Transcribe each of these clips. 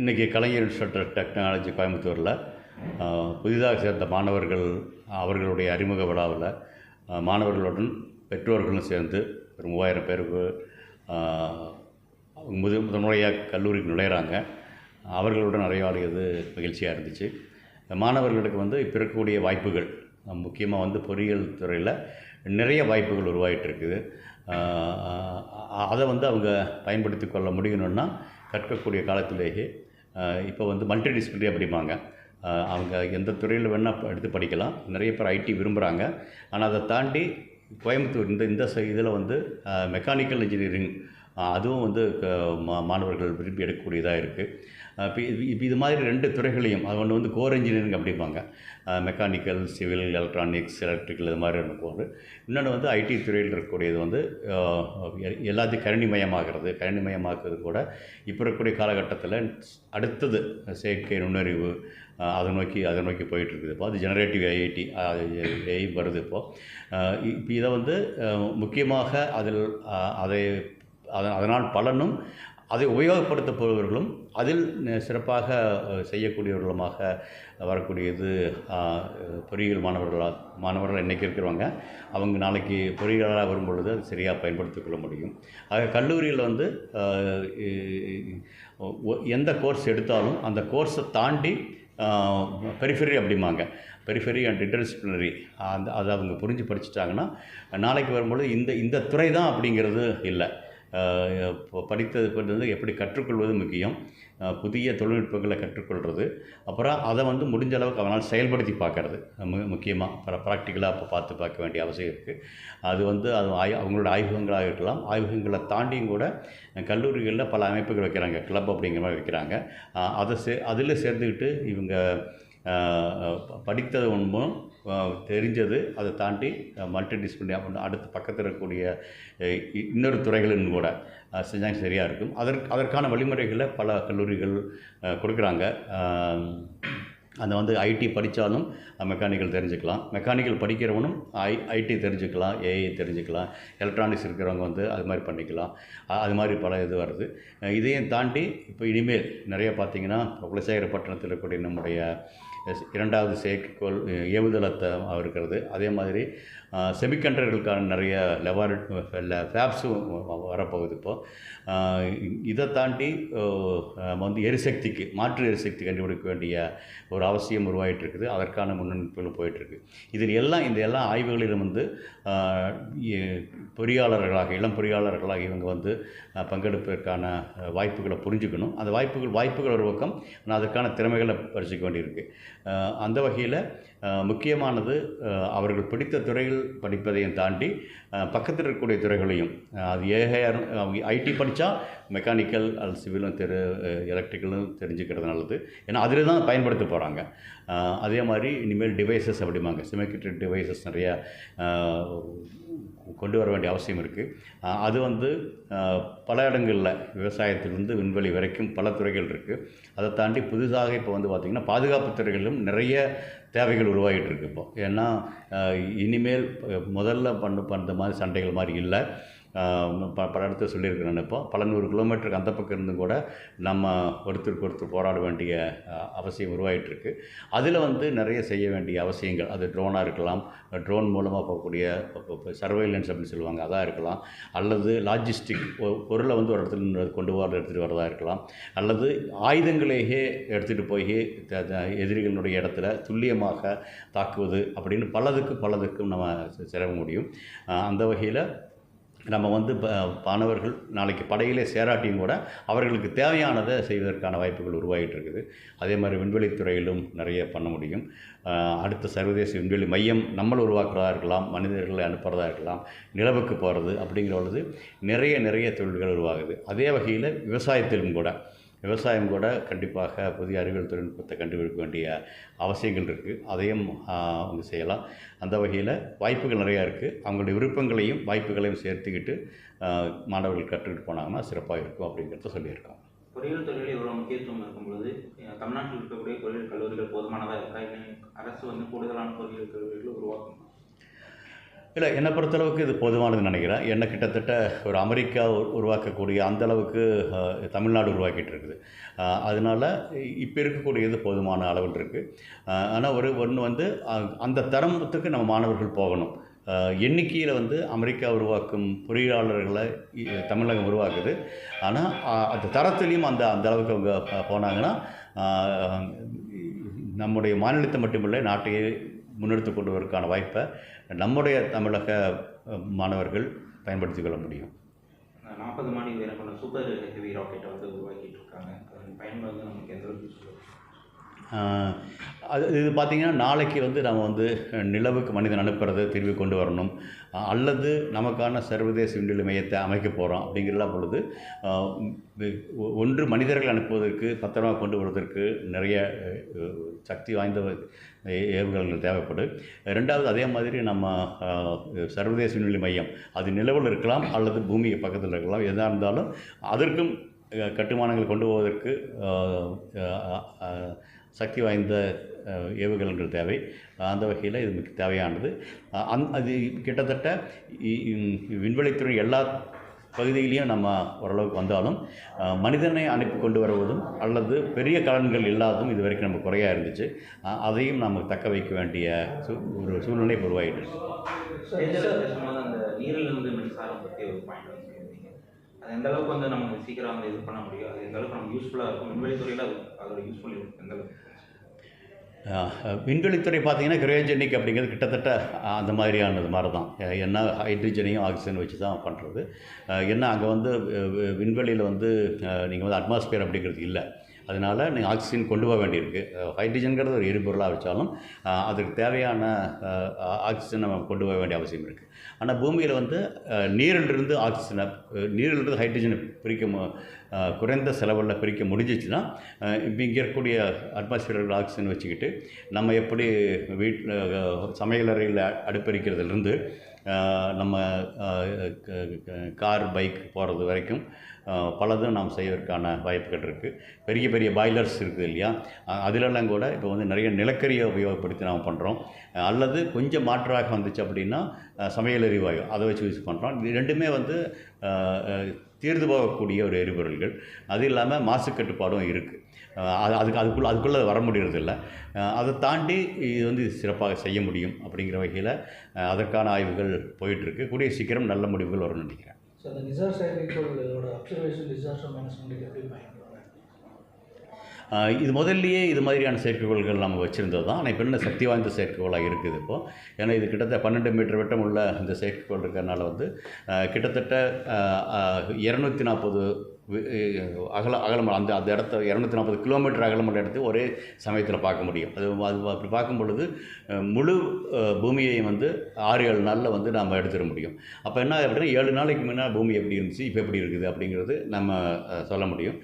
இன்றைக்கி கலைஞர் institute technology கோயம்புத்தூரில் புதிதாக சேர்ந்த மாணவர்கள் அவர்களுடைய அறிமுக விழாவில் மாணவர்களுடன் பெற்றோர்களும் சேர்ந்து ஒரு மூவாயிரம் பேருக்கு முது முதன்முறையாக கல்லூரிக்கு நுழையிறாங்க. அவர்களுடன் நிறையாடியது மகிழ்ச்சியாக இருந்துச்சு. மாணவர்களுக்கு வந்து இப்போ இருக்கக்கூடிய வாய்ப்புகள் முக்கியமாக வந்து பொறியியல் துறையில் நிறைய வாய்ப்புகள் உருவாகிட்டு இருக்குது அதை வந்து அவங்க பயன்படுத்தி கொள்ள முடியணும்னா கற்கக்கூடிய காலத்திலேயே இப்போ வந்து மல்டி டிசிப்ளினரி அப்படிம்பாங்க அவங்க எந்த துறையில் வேணால் எடுத்து படிக்கலாம். நிறைய பேர் ஐடி விரும்புகிறாங்க ஆனால் அதை தாண்டி கோயம்புத்தூர் இந்த இந்த இதில் வந்து மெக்கானிக்கல் இன்ஜினியரிங் அதுவும் வந்து மா- மாணவர்கள் விரும்பி எடுக்கக்கூடியதாக இருக்குது இப்போ இது இப்போ இது மாதிரி ரெண்டு துறைகளையும் அது ஒன்று வந்து கோர் இன்ஜினியரிங் அப்படிம்பாங்க. மெக்கானிக்கல் சிவில் எலக்ட்ரானிக்ஸ் எலக்ட்ரிக்கல் இது மாதிரி இருக்கும் ஒரு இன்னொன்று வந்து ஐடி துறையில் இருக்கக்கூடியது வந்து எ- எல்லாத்தையும் கணினிமயமாகிறது கணினிமயமாக்குறது கூட இப்போ இருக்கக்கூடிய காலகட்டத்தில் அடுத்தது செயற்கை நுண்ணறிவு அதை நோக்கி அதை நோக்கி போயிட்டுருக்குது. இப்போ அது ஜெனரேட்டிவ் ஐஐடி ஏஐ வருது இப்போது இப்போ இதை வந்து முக்கியமாக அதில் அதை அதன் அதனால் பலனும் அதை உபயோகப்படுத்தப்படுபவர்களும் அதில் சிறப்பாக செய்யக்கூடியவர்களுமாக வரக்கூடியது பொறியியல் மாணவர்களாக மாணவர்கள் இன்றைக்கி இருக்கிறவங்க அவங்க நாளைக்கு பொறியியலாளராக வரும் பொழுது அது சரியாக பயன்படுத்திக் கொள்ள முடியும். ஆக கல்லூரியில் வந்து எந்த கோர்ஸ் எடுத்தாலும் அந்த கோர்ஸை தாண்டி பெரிஃபெரி அப்படிம்பாங்க. பெரிஃபெரி அண்ட் இன்டர்டிசிப்ளினரி அந்த அதை அவங்க புரிஞ்சு படிச்சுட்டாங்கன்னா நாளைக்கு வரும்பொழுது இந்த இந்த துறை தான் அப்படிங்கிறது இல்லை. படித்தது வந்து எப்படி கற்றுக்கொள்வது முக்கியம். புதிய தொழில்நுட்பங்களை கற்றுக்கொள்வது அப்புறம் அதை வந்து முடிஞ்ச அளவுக்கு அவனால் செயல்படுத்தி பார்க்கறது. மு முக்கியமாக அப்புறம் ப்ராக்டிக்கலாக இப்போ பார்த்து பார்க்க வேண்டிய அவசியம் இருக்குது அது வந்து அது ஆய் அவங்களோட ஆய்வகங்களாக இருக்கலாம். ஆய்வகங்களை தாண்டியும் கூட கல்லூரிகளில் பல அமைப்புகள் வைக்கிறாங்க. கிளப் அப்படிங்கிற மாதிரி வைக்கிறாங்க. அதை சே அதில் சேர்ந்துக்கிட்டு இவங்க படித்தது ஒன்றும் தெரிஞ்சது. அதை தாண்டி மல்டி டிசிப்ளினரி அப்படின்னு அடுத்து பக்கத்தில் இருக்கக்கூடிய இ- இன்னொரு துறைகளின் கூட செஞ்சாங்க சரியாக இருக்கும். அதற்கு அதற்கான வழிமுறைகளை பல கல்லூரிகள் கொடுக்குறாங்க. அந்த வந்து ஐடி படித்தாலும் மெக்கானிக்கல் தெரிஞ்சுக்கலாம். மெக்கானிக்கல் படிக்கிறவனும் ஐ ஐடி தெரிஞ்சுக்கலாம் ஏஐ தெரிஞ்சுக்கலாம் எலக்ட்ரானிக்ஸ் இருக்கிறவங்க வந்து அது மாதிரி பண்ணிக்கலாம். அது மாதிரி பல இது வருது. இதையும் தாண்டி இப்போ இனிமேல் நிறைய பார்த்திங்கன்னா குலசேகரப்பட்டினத்தில் இருக்கக்கூடிய நம்முடைய இரண்டாவது செயற்கைக்கோள் ஏவுதளத்தை இருக்கிறது அதே மாதிரி செமிகண்டர்களுக்கான நிறைய லெபார்டரி ஃபேப்ஸும் வரப்போகுது இப்போது இதை தாண்டி நம்ம வந்து எரிசக்திக்கு மாற்று எரிசக்தி கண்டுபிடிக்க வேண்டிய ஒரு அவசியம் உருவாகிட்டுருக்குது அதற்கான முன்னெடுப்புகள் போயிட்டுருக்கு. இதில் எல்லாம் இந்த எல்லா ஆய்வுகளிலும் வந்து பொறியாளர்களாக இளம் பொறியாளர்களாக இவங்க வந்து பங்கெடுப்பதற்கான வாய்ப்புகளை புரிஞ்சுக்கணும். அந்த வாய்ப்புகள் வாய்ப்புகள் ஒரு பக்கம் ஆனால் அதற்கான திறமைகளை பரிசிக்க வேண்டியிருக்கு. அந்த வகையில் முக்கியமானது அவர்கள் பிடித்த துறையில் படிப்பதையும் தாண்டி பக்கத்தில் இருக்கக்கூடிய துறைகளையும். அது ஏஐஆர் ஐடி படித்தா மெக்கானிக்கல் அல்லது சிவிலும் தெரு எலக்ட்ரிக்கலும் தெரிஞ்சுக்கிறது நல்லது. ஏன்னா அதில் தான் பயன்படுத்த போகிறாங்க அதே மாதிரி இனிமேல் டிவைசஸ் அப்படிம்பாங்க. சிமெட்ரிக் டிவைசஸ் நிறையா கொண்டு வர வேண்டிய அவசியம் இருக்குது அது வந்து பல இடங்களில் விவசாயத்திலிருந்து விண்வெளி வரைக்கும் பல துறைகள் இருக்குது அதை தாண்டி புதுசாக இப்போ வந்து பார்த்திங்கன்னா பாதுகாப்பு துறைகளிலும் நிறைய தேவைகள் உருவாகிட்டு இருக்கு இப்போ. ஏன்னா இனிமேல் முதல்ல பண்ண பண்ணுற மாதிரி சண்டைகள் மாதிரி இல்லை. ப பல இடத்துல சொல்லியிருக்கிறேன் இப்போ. பல நூறு கிலோமீட்டருக்கு அந்த பக்கம் இருந்தும் கூட நம்ம ஒருத்தருக்கு ஒருத்தர் போராட வேண்டிய அவசியம் உருவாகிட்டுருக்கு அதில் வந்து நிறைய செய்ய வேண்டிய அவசியங்கள் அது ட்ரோனாக இருக்கலாம் ட்ரோன் மூலமாக போகக்கூடிய சர்வைலன்ஸ் அப்படின்னு சொல்லுவாங்க அதாக இருக்கலாம். அல்லது லாஜிஸ்டிக் பொருளை வந்து ஒரு இடத்துல கொண்டு வர எடுத்துகிட்டு வரதாக இருக்கலாம். அல்லது ஆயுதங்களையே எடுத்துகிட்டு போய் த- த- எதிரிகளுடைய இடத்துல துல்லியமாக தாக்குவது அப்படின்னு பலதுக்கு பலதுக்கும் நம்ம செலவ முடியும். அந்த வகையில் நம்ம வந்து ப மாணவர்கள் நாளைக்கு படையிலே சேராட்டியும் கூட அவர்களுக்கு தேவையானதை செய்வதற்கான வாய்ப்புகள் உருவாகிட்டு இருக்குது அதே மாதிரி விண்வெளித்துறையிலும் நிறைய பண்ண முடியும். அடுத்த சர்வதேச விண்வெளி மையம் நம்மளை உருவாக்குறதா இருக்கலாம் மனிதர்களை அனுப்புகிறதா இருக்கலாம் நிலவுக்கு போகிறது அப்படிங்கிற பொழுது நிறைய நிறைய தொழில்கள் உருவாகுது. அதே வகையில் விவசாயத்திலும் கூட விவசாயம் கூட கண்டிப்பாக புதிய அறிவியல் தொழில்நுட்பத்தை கண்டுபிடிக்க வேண்டிய அவசியங்கள் இருக்குது அதையும் அவங்க செய்யலாம். அந்த வகையில் வாய்ப்புகள் நிறையா இருக்குது அவங்களுடைய விருப்பங்களையும் வாய்ப்புகளையும் சேர்த்துக்கிட்டு மாணவர்கள் கற்றுக்கிட்டு போனாங்கன்னா சிறப்பாக இருக்கும் அப்படிங்கிறத சொல்லியிருக்கோம் பொறியியல் தொழிலில் இவ்வளோ முக்கியத்துவம் இருக்கும் பொழுது தமிழ்நாட்டில் இருக்கக்கூடிய பொறியியல் கல்லூரிகள் போதுமானதாக இருக்கா? இல்லை அரசு வந்து கூடுதலான பொறியியல் கல்லூரிகள் உருவாக்கணும்? இல்லை என்னை பொறுத்தளவுக்கு இது போதுமானதுன்னு நினைக்கிறேன். என்ன கிட்டத்தட்ட ஒரு அமெரிக்கா உருவாக்கக்கூடிய அந்த அளவுக்கு தமிழ்நாடு உருவாக்கிட்டு இருக்குது. அதனால் அதனால இப்போ இருக்கக்கூடியது போதுமான அளவில் இருக்குது ஆனால் ஒரு ஒன்று வந்து அந்த தரத்துக்கு நம்ம மாணவர்கள் போகணும். எண்ணிக்கையில் வந்து அமெரிக்கா உருவாக்கும் பொறியாளர்களை தமிழகம் உருவாக்குது. ஆனால் அந்த தரத்துலேயும் அந்த அந்த அளவுக்கு அவங்க போனாங்கன்னா நம்முடைய மாநிலத்தை மட்டுமில்லை நாட்டையே முன்னெடுத்து கொண்டு வருவதற்கான வாய்ப்பை நம்முடைய தமிழக மாணவர்கள் பயன்படுத்தி கொள்ள முடியும். நாற்பது மாநில சூப்பர் ஹெவி ராக்கெட்டை வந்து உருவாக்கிட்டு இருக்காங்க. அதன் பயன்பாடு நமக்கு எந்த ஒரு அது இது பார்த்திங்கன்னா நாளைக்கு வந்து நம்ம வந்து நிலவுக்கு மனிதன் அனுப்புறதை திரும்பி கொண்டு வரணும். அல்லது நமக்கான சர்வதேச விண்வெளி மையத்தை அமைக்க போகிறோம் அப்படிங்கிறலாம் பொழுது ஒ- ஒன்று மனிதர்கள் அனுப்புவதற்கு பத்திரமா கொண்டு வருவதற்கு நிறைய சக்தி வாய்ந்த ஏவுகணைகள் தேவைப்படும். ரெண்டாவது அதே மாதிரி நம்ம சர்வதேச விண்வெளி மையம் அது நிலவில் இருக்கலாம் அல்லது பூமிக்கு பக்கத்தில் இருக்கலாம் எதாக இருந்தாலும் அதற்கும் கட்டுமானங்கள் கொண்டு போவதற்கு சக்தி வாய்ந்த ஏவுகணங்கள் ஏவுகணைகள் தேவை. அந்த வகையில் இது மிக தேவையானது. அந் அது கிட்டத்தட்ட விண்வெளித்துறை எல்லா பகுதியிலையும் நம்ம ஓரளவுக்கு வந்தாலும் மனிதனை அனுப்பி கொண்டு வருவதும் அல்லது பெரிய கலன்கள் இல்லாததும் இது வரைக்கும் நம்ம குறையாக இருந்துச்சு. அதையும் நம்ம தக்க வைக்க வேண்டிய சூ- ஒரு சூழ்நிலை இப்ப உருவாகிட்டு அது எந்த அளவுக்கு வந்து நம்ம சீக்கிரம் வந்து இது பண்ண முடியும் அது எந்த அளவுக்கு நமக்கு யூஸ்ஃபுல்லாக இருக்கும் விண்வெளித்துறையில் அது அதோட யூஸ்ஃபுல் எந்த அளவுக்கு விண்வெளித்துறை பார்த்தீங்கன்னா கிரையோஜெனிக் அப்படிங்கிறது கிட்டத்தட்ட அந்த மாதிரியானது மாதிரி தான் என்ன ஹைட்ரஜனையும் ஆக்சிஜன் வச்சு தான் பண்ணுறது என்ன அங்கே வந்து விண்வெளியில் வந்து நீங்கள் வந்து அட்மாஸ்பியர் அப்படிங்கிறது இல்லை. அதனால் நீங்கள் ஆக்சிஜன் கொண்டு போக வேண்டியிருக்கு. ஹைட்ரஜன்கிறது ஒரு எரிபொருளாக வச்சாலும் அதுக்கு தேவையான ஆக்சிஜனை ஆக்சிஜன் நம்ம கொண்டு போக வேண்டிய அவசியம் இருக்குது ஆனால் பூமியில் வந்து நீரிலிருந்து ஆக்சிஜனை நீரிலிருந்து ஹைட்ரஜனை பிரிக்க மு- குறைந்த செலவில் பிரிக்க முடிஞ்சிச்சுன்னா இப்போ இங்கே இருக்கக்கூடிய அட்மாஸ்பியரில் ஆக்சிஜன் வச்சுக்கிட்டு நம்ம எப்படி வீட்டில் சமையலறையில் அடுப்பறிக்கிறதுலேருந்து நம்ம கார் பைக் போகிறது வரைக்கும் பலதும் நாம் செய்வதற்கான வாய்ப்புகள் இருக்குது பெரிய பெரிய பாய்லர்ஸ் இருக்குது இல்லையா? அதிலெல்லாம் கூட இப்போ வந்து நிறைய நிலக்கரியை உபயோகப்படுத்தி நாம் பண்ணுறோம் அல்லது கொஞ்சம் மாற்றாக வந்துச்சு அப்படின்னா சமையல் எரிவாயு அதை வச்சு யூஸ் பண்ணுறோம் இது ரெண்டுமே வந்து தீர்ந்து போகக்கூடிய ஒரு எரிபொருள்கள். அது இல்லாமல் மாசு கட்டுப்பாடும் இருக்குது அது அதுக்கு அதுக்குள்ளே அதுக்குள்ளே வர முடியறதில்ல. அதை தாண்டி இது வந்து சிறப்பாக செய்ய முடியும் அப்படிங்கிற வகையில் அதற்கான ஆய்வுகள் போயிட்டுருக்கு. கூடிய சீக்கிரம் நல்ல முடிவுகள் வரும்னு நினைக்கிறேன். ஸோ அந்த அப்சர்வேஷன் டிசாஸ்டர் எப்படி ஆஹ் இது முதல்லயே இது மாதிரியான செயற்கைக்கோள்கள் நம்ம வச்சுருந்தது தான். ஆனால் இப்போ என்ன சக்தி வாய்ந்த செயற்கைக்கோளாக இருக்குது இப்போது ஏன்னா இது கிட்டத்தட்ட பன்னெண்டு மீட்டர் விட்டம் உள்ள இந்த செயற்கைக்கோள் இருக்கிறனால வந்து கிட்டத்தட்ட இரநூத்தி நாற்பது அகல அகலம் அந்த அந்த இடத்த இரநூத்தி நாற்பது கிலோமீட்டர் அகலமுள்ள இடத்தை ஒரே சமயத்தில் பார்க்க முடியும். அது அது அப்படி பார்க்கும் பொழுது முழு பூமியையும் வந்து ஆறு ஏழு நாளில் வந்து நாம் எடுத்துட முடியும். அப்போ என்ன அப்படின்னா ஏழு நாளைக்கு முன்னால் பூமி எப்படி இருந்துச்சு இப்போ எப்படி இருக்குது அப்படிங்கிறது நம்ம சொல்ல முடியும்.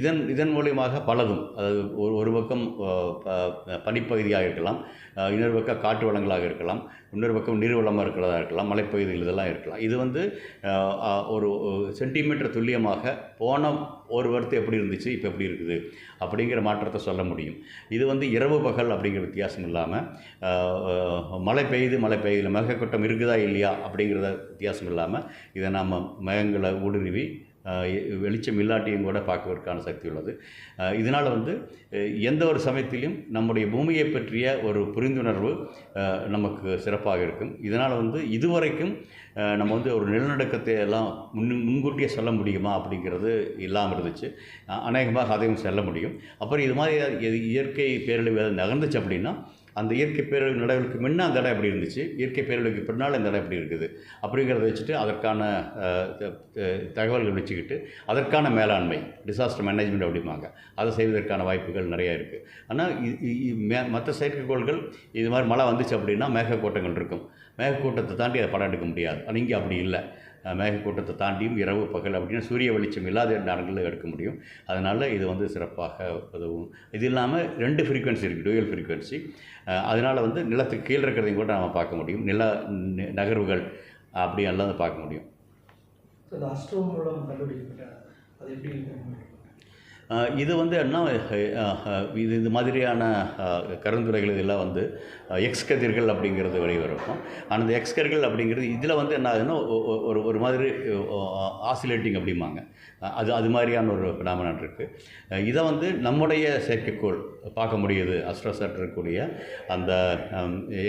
இதன் இதன் மூலியமாக பலதும் அதாவது ஒரு ஒரு பக்கம் ப- பனிப்பகுதியாக இருக்கலாம் இன்னொரு பக்கம் காட்டு வளங்களாக இருக்கலாம் இன்னொரு பக்கம் நீர்வளமாக இருக்கிறதா இருக்கலாம் மலைப்பகுதிகள் இதெல்லாம் இருக்கலாம். இது வந்து ஒரு சென்டிமீட்டர் துல்லியமாக போன ஒரு வருத்து எப்படி இருந்துச்சு இப்போ எப்படி இருக்குது? அப்படிங்கிற மாற்றத்தை சொல்ல முடியும். இது வந்து இரவு பகல் அப்படிங்கிற வித்தியாசம் இல்லாமல் மழை பெய்யுது மழை பெய்யுது மேகக்கூட்டம் இருக்குதா இல்லையா அப்படிங்கிறத வித்தியாசம் இல்லாமல் இதை நாம் மேகங்களை ஊடுருவி வெளிச்சம் இல்லாட்டியும் கூட பார்க்குவதற்கான சக்தி உள்ளது. இதனால் வந்து எந்த ஒரு சமயத்திலும் நம்முடைய பூமியை பற்றிய ஒரு புரிந்துணர்வு நமக்கு சிறப்பாக இருக்கும். இதனால் வந்து இதுவரைக்கும் நம்ம வந்து ஒரு நிலநடுக்கத்தை எல்லாம் முன் முன்கூட்டியே சொல்ல முடியுமா அப்படிங்கிறது இல்லாமல் இருந்துச்சு. அநேகமாக அதையும் சொல்ல முடியும். அப்புறம் இது மாதிரி எது- இயற்கை பேரழிவு நகர்ந்துச்சு அப்படின்னா அந்த இயற்கை பேரழிவு நடவடிக்கை முன்ன அந்த இடம் எப்படி இருந்துச்சு? இயற்கை பேரழிவுக்கு பின்னால் இந்த இடம் எப்படி இருக்குது? அப்படிங்கிறத வச்சுட்டு அதற்கான த- த- தகவல்கள் வச்சுக்கிட்டு அதற்கான மேலாண்மை டிசாஸ்டர் மேனேஜ்மெண்ட் அப்படிம்பாங்க. அதை செய்வதற்கான வாய்ப்புகள் நிறைய இருக்குது ஆனால் மற்ற செயற்கைக்கோள்கள் இது மாதிரி மழை வந்துச்சு அப்படின்னா மேகக்கோட்டங்கள் இருக்கும். மேகக்கூட்டத்தை தாண்டி அதை படம் எடுக்க முடியாது. ஆனால் இங்கே அப்படி இல்லை. மேகக்கூட்டத்தை தாண்டியும் இரவு பகல் அப்படின்னு சூரிய வெளிச்சம் இல்லாத நேரங்களில் எடுக்க முடியும். அதனால் இது வந்து சிறப்பாக உதவும். இது இல்லாமல் ரெண்டு ஃப்ரீக்வன்சி இருக்குது டூயல் ஃப்ரீக்வன்சி அதனால் வந்து நிலத்துக்கு கீழே இருக்கிறதையும் கூட நம்ம பார்க்க முடியும். நில நகர்வுகள் அப்படி எல்லாம் பார்க்க முடியும். அஸ்ட்ரோ மூலம் கண்டுபிடிக்கப்பட்ட அது எப்படி இது வந்து என்ன இது இது மாதிரியான கருந்துரைகள் இதெல்லாம் வந்து எக்ஸ்கதிர்கள் எக்ஸ் கதிர்கள் அப்படிங்கிறது வெளிவரும் அந்த எக்ஸ் கதிர்கள் அப்படிங்கிறது இதில் வந்து என்ன ஆகுதுன்னா ஒரு ஒரு மாதிரி ஆசிலேட்டிங் அப்படிம்பாங்க. அது அது மாதிரியான ஒரு பினாமனான் இருக்குது இதை வந்து நம்முடைய செயற்கைக்கோள் பார்க்க முடியுது. அஸ்ட்ரோசாட் இருக்கக்கூடிய அந்த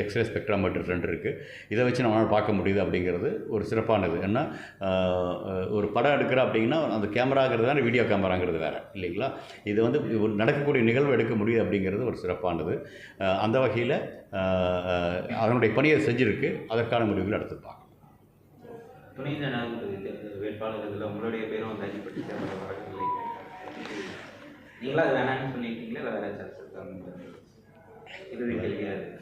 எக்ஸ்ரே ஸ்பெக்ட்ராமீட்டர் ரெண்டு இருக்குது இதை வச்சு நம்மளால் பார்க்க முடியுது அப்படிங்கிறது ஒரு சிறப்பானது. ஏன்னா ஒரு படம் எடுக்கிற அப்படின்னா அந்த கேமராங்கிறது வேறு வீடியோ கேமராங்கிறது வேறு இல்லைங்களா? இது வந்து ஒரு நடக்கக்கூடிய நிகழ்வு எடுக்க முடியுது அப்படிங்கிறது ஒரு சிறப்பானது. அந்த வகையில் அதனுடைய பணியை செஞ்சுருக்கு. அதற்கான முடிவுகள் எடுத்துப்பாங்க துணை ஜனாதிபதி வேட்பாளர்கள் உங்களுடைய பேரும் வந்து நீங்களா அது வேணாம்னு சொல்லிட்டீங்களா? இல்லை வேற சார்ஜ் இருக்காங்க இறுதி கேள்வியா இருக்கு.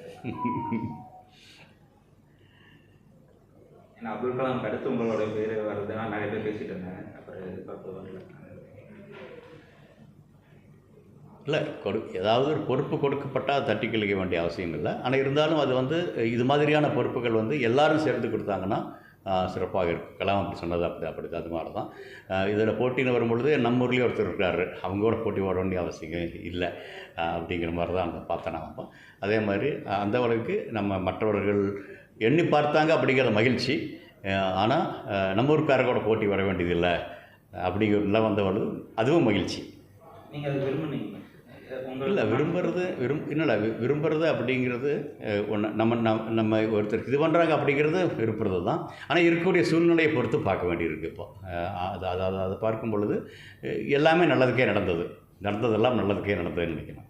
ஏன்னா அப்துல் கலாம் அடுத்து உங்களோட பேர் வர்றதுனா நிறைய பேர் பேசிட்டு இருந்தேன். அப்புறம் எதிர்பார்ப்பு வரல. இல்லை கொடு ஏதாவது ஒரு பொறுப்பு கொடுக்கப்பட்டால் தட்டி கழிக்க வேண்டிய அவசியம் இல்லை. ஆனால் இருந்தாலும் அது வந்து இது மாதிரியான பொறுப்புகள் வந்து எல்லாரும் சேர்ந்து கொடுத்தாங்கன்னா சிறப்பாக இருக்கும் கலாம் அப்படி சொன்னது அப்படி அப்படி அது மாதிரி தான் இதில் போட்டின்னு வரும்பொழுது நம்ம ஊர்லேயே ஒருத்தர் அவங்க அவங்களோட போட்டி ஓட வேண்டிய அவசியம் இல்லை அப்படிங்கிற மாதிரி தான் அந்த பார்த்தேன் நான் அதே மாதிரி அந்த அளவுக்கு நம்ம மற்றவர்கள் எண்ணி பார்த்தாங்க அப்படிங்கிற மகிழ்ச்சி. ஆனால் நம்ம ஊருக்காரரோட போட்டி வர வேண்டியதில்லை அப்படிங்கிறதுலாம் வந்தவொழுது அதுவும் மகிழ்ச்சி. நீங்கள் அது விரும்புனீங்க இல்லை விரும்புறது விரும் இல்லை விரும்புறது அப்படிங்கிறது ஒன்று நம்ம நம்ம நம்ம ஒருத்தர் இது பண்ணுறாங்க அப்படிங்கிறது விரும்புறது தான். ஆனால் இருக்கக்கூடிய சூழ்நிலையை பொறுத்து பார்க்க வேண்டியிருக்கு இப்போ. அது அது அது பார்க்கும் பொழுது எல்லாமே நல்லதுக்கே நடந்தது. நடந்ததெல்லாம் நல்லதுக்கே நடந்ததுன்னு நினைக்கிறேன்.